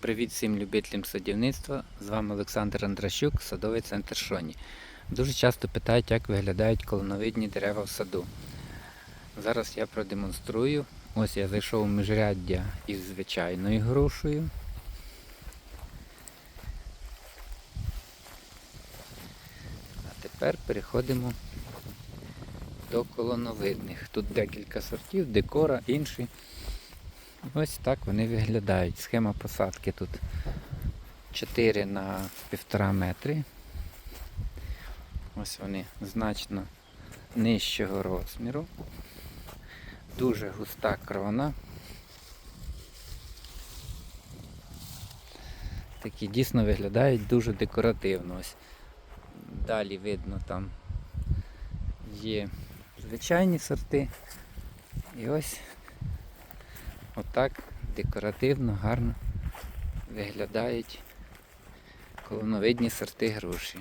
Привіт всім любителям садівництва. З вами Олександр Андращук, садовий центр Шоні. Дуже часто питають, як виглядають колоновидні дерева в саду. Зараз я продемонструю. Ось я зайшов у міжряддя із звичайною грушею. А тепер переходимо до колоновидних. Тут декілька сортів, декора, інші. Ось так вони виглядають. Схема посадки тут 4 на 1,5 метри. Ось вони значно нижчого розміру. Дуже густа крона. Такі дійсно виглядають дуже декоративно. Ось далі видно там є звичайні сорти. І ось Отак декоративно, гарно виглядають колоновидні сорти груші.